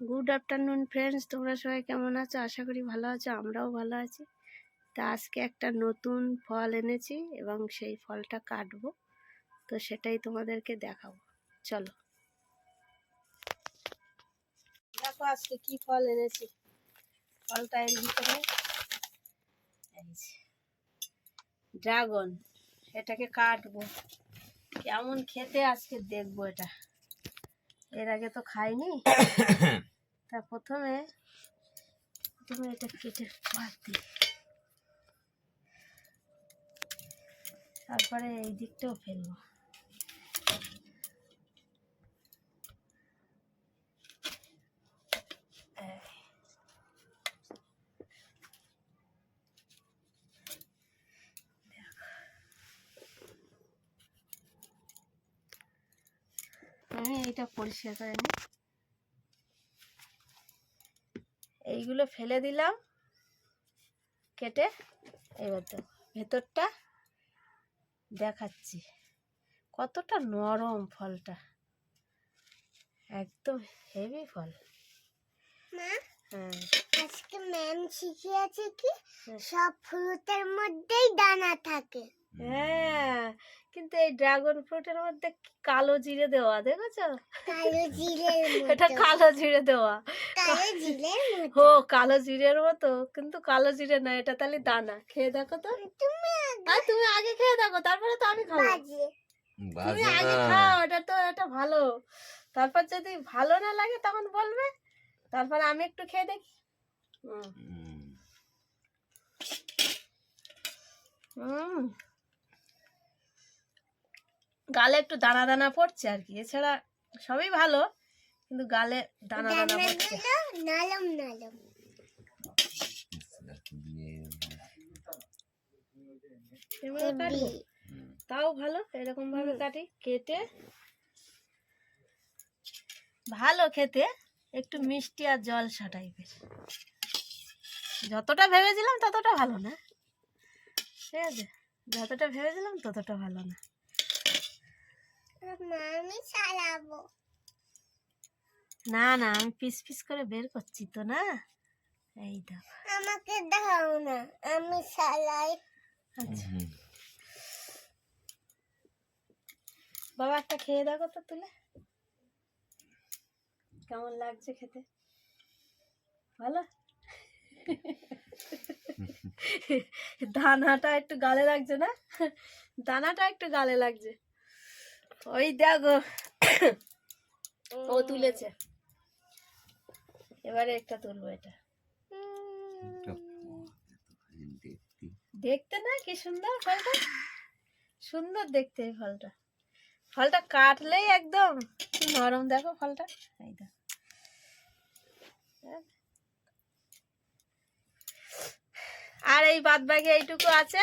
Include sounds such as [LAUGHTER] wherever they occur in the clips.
Good afternoon friends তোমরা সবাই কেমন আছো? আশা করি ভালো আছো, আমরাও ভালো আছি। তা আজকে একটা নতুন ফল এনেছি এবং সেই ফলটা কাটবো। তো সেটাই তোমাদেরকে দেখাবো। চলো। দেখো আজকে কি ফল এনেছি। ফলটা এর ভিতরে ড্রাগন এটাকে কাটবো। কেমন খেতে আজকে দেখব এটা। এর আগে তো খাইনি। [COUGHS] তা প্রথমে প্রথমে এটা কেটে বাদ দিই। তারপরে এই দিকটাও ফেলব। আমি এইটা পরিষ্কার করে নিই এইগুলো ফেলে দিলাম। কেটে এবার তো ভেতরটা দেখাচ্ছি। কতটা নরম ফলটা। একদম হেভি ফল। হ্যাঁ। আজকে ম্যাম শিখিয়েছে কি? হ্যাঁ। সব ফ্রুটের মধ্যেই দানা থাকে। হ্যাঁ কিন্তু এই ড্রাগন ফ্রুটের মধ্যে কালো জিরে দেওয়া দেখেছ? কালো জিরের [LAUGHS] এটা কালো জিরে দেওয়া। কালো জিরের [LAUGHS] মতো। হো কালো জিরের মতো কিন্তু কালো জিরে না এটা তাহলে দানা। খেয়ে দেখো তো। তুমি আর তুমি আগে খেয়ে দেখো তারপরে তো আমি খাব। বাজে। তুমি আগে খাও এটা তো এটা ভালো। তারপর যদি ভালো না লাগে তখন বলবে। তারপর আমি একটু খেয়ে দেখি। হুম। হুম। গালে একটু দানা দানা পড়ছে আর কি। এছাড়া সবই ভালো কিন্তু গালে দানা দানা পড়ছে। এভাবে কাটবো তাও ভালো এরকম ভাবে কাটি কেটে। ভালো খেতে একটু মিষ্টি আর জলসা টাইপের। যতটা ভেবেছিলাম ততটা ভালো না। ঠিক আছে যতটা ভেবেছিলাম ততটা ভালো না। আমি চালাবো। না না আমি পিস পিস করে বের করছি তো না? এই দেখো। আমাকে দাও না আমি চালাই। আচ্ছা। বাবা একটা খেয়ে দেখো তো তুলে। কেমন লাগছে খেতে? ভালো? দানাটা একটু গালে লাগছে না? দানাটা একটু গালে লাগছে। ওই দেখো। ও তুলেছে। এবারে একটা তুলবো এটা। দেখতে না কি সুন্দর ফলটা? সুন্দর দেখতে এই ফলটা। ফলটা কাটলেই একদম নরম। দেখো ফলটা। হ্যাঁ। আর এই বাদ বাকি এইটুকু আছে?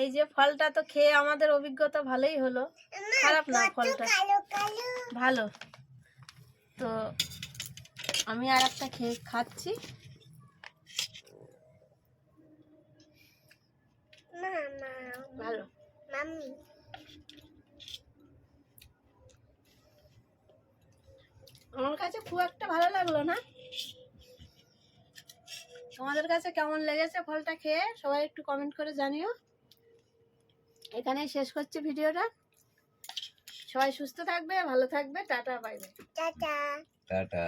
এই যে ফলটা তো খেয়ে আমাদের অভিজ্ঞতা ভালোই হলো। খারাপ না ফলটা। ভালো। তো আমি আর একটা খেয়ে খাচ্ছি। ভালো। আমার কাছে খুব একটা ভালো লাগল না। তোমাদের কাছে কেমন লেগেছে ফলটা খেয়ে? সবাই একটু কমেন্ট করে জানিও। এখানেই শেষ করছি ভিডিওটা। সবাই সুস্থ থাকবে ভালো থাকবে টাটা বাইবে বাই টাটা। টাটা।